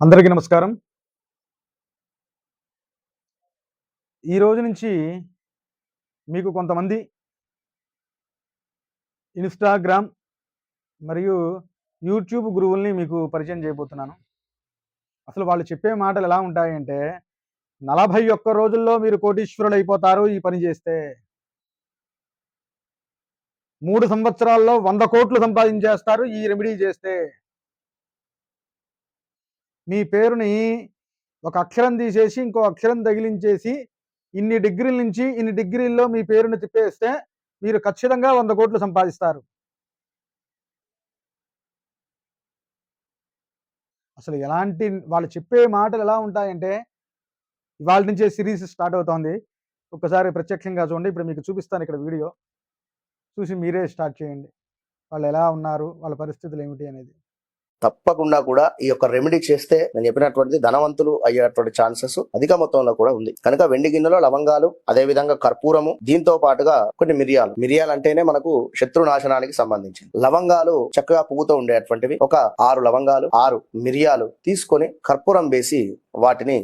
అందరికీ నమస్కారం. ఈ రోజు నుంచి మీకు కొంతమంది ఇన్స్టాగ్రామ్ మరియు యూట్యూబ్ గురువుల్ని మీకు పరిచయం చేయబోతున్నాను. అసలు వాళ్ళు చెప్పే మాటలు ఎలా ఉంటాయంటే నలభై ఒక్క రోజుల్లో మీరు కోటీశ్వరులు అయిపోతారు ఈ పని చేస్తే. మూడు సంవత్సరాల్లో వంద కోట్లు సంపాదించేస్తారు ఈ రెమెడీ చేస్తే. మీ పేరుని ఒక అక్షరం తీసేసి ఇంకో అక్షరం తగిలించేసి ఇన్ని డిగ్రీల నుంచి ఇన్ని డిగ్రీల్లో మీ పేరుని తిప్పేస్తే మీరు ఖచ్చితంగా వంద కోట్లు సంపాదిస్తారు. అసలు ఎలాంటి వాళ్ళు చెప్పే మాటలు ఎలా ఉంటాయంటే ఇవాళ నుంచే సిరీస్ స్టార్ట్ అవుతోంది. ఒక్కసారి ప్రత్యక్షంగా చూడండి. ఇప్పుడు మీకు చూపిస్తాను ఇక్కడ వీడియో. చూసి మీరే స్టార్ట్ చేయండి. వాళ్ళు ఎలా ఉన్నారు? వాళ్ళ పరిస్థితులు ఏమిటి అనేది. తప్పకుండా కూడా ఈ యొక్క రెమెడీ చేస్తే నేను చెప్పినటువంటి ధనవంతులు అయ్యేటువంటి ఛాన్సెస్ అధిక మొత్తంలో కూడా ఉంది. కనుక వెండి గిన్నెలో లవంగాలు అదే విధంగా కర్పూరము దీంతో పాటుగా కొన్ని మిరియాలు. మిరియాలు అంటేనే మనకు శత్రు నాశనానికి సంబంధించింది. లవంగాలు చక్కగా పువ్వుతో ఉండేటువంటివి. ఒక ఆరు లవంగాలు ఆరు మిరియాలు తీసుకొని కర్పూరం వేసి వాటిని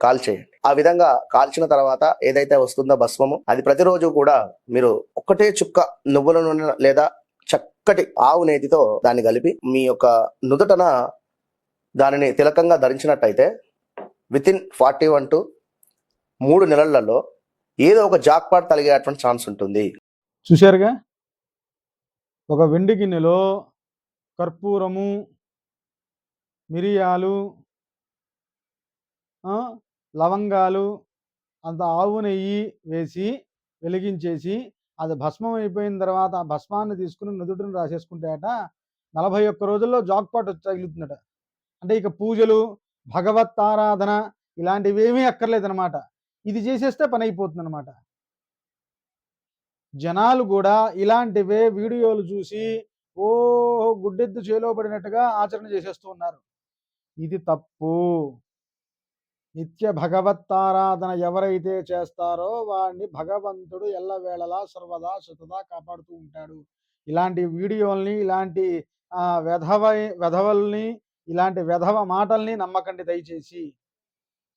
కాల్చేయండి. ఆ విధంగా కాల్చిన తర్వాత ఏదైతే వస్తుందో భస్మము అది ప్రతిరోజు కూడా మీరు ఒక్కటే చుక్క నువ్వుల నూనె లేదా చక్కటి ఆవు నేతితో దాన్ని కలిపి మీ యొక్క నుదుటన దానిని తిలకంగా ధరించినట్టయితే వితిన్ ఫార్టీ వన్ టు మూడు నెలలలో ఏదో ఒక జాక్పాట్ తలిగేటువంటి ఛాన్స్ ఉంటుంది. చూశారుగా? ఒక వెండి గిన్నెలో కర్పూరము మిరియాలు లవంగాలు అంత ఆవు నెయ్యి వేసి వెలిగించేసి అది భస్మం అయిపోయిన తర్వాత ఆ భస్మాన్ని తీసుకుని నుదుటిని రాసేసుకుంటాయట. నలభై ఒక్క రోజుల్లో జాక్పాట్ వచ్చి తగులుతుందట. అంటే ఇక పూజలు భగవత్ ఆరాధన ఇలాంటివి ఏమీ అక్కర్లేదనమాట ఇది చేసేస్తే పని అయిపోతుంది అనమాట జనాలు కూడా ఇలాంటివే వీడియోలు చూసి ఓ గుడ్డెద్దు చేలో పడినట్టుగా ఆచరణ చేసేస్తూ ఉన్నారు. ఇది తప్పు. నిత్య భగవత్తారాధన ఎవరైతే చేస్తారో వాడిని భగవంతుడు ఎల్లవేళలా సర్వదా సతదా కాపాడుతూ ఉంటాడు. ఇలాంటి వీడియోల్ని ఇలాంటి వెధవ వెధవల్ని ఇలాంటి వెధవ మాటల్ని నమ్మకండి దయచేసి.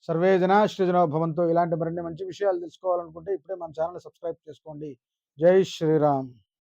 సర్వేజన సృజనో భవంతో. ఇలాంటి మరిన్ని మంచి విషయాలు తెలుసుకోవాలనుకుంటే ఇప్పుడే మన ఛానల్ సబ్స్క్రైబ్ చేసుకోండి. జై శ్రీరామ్.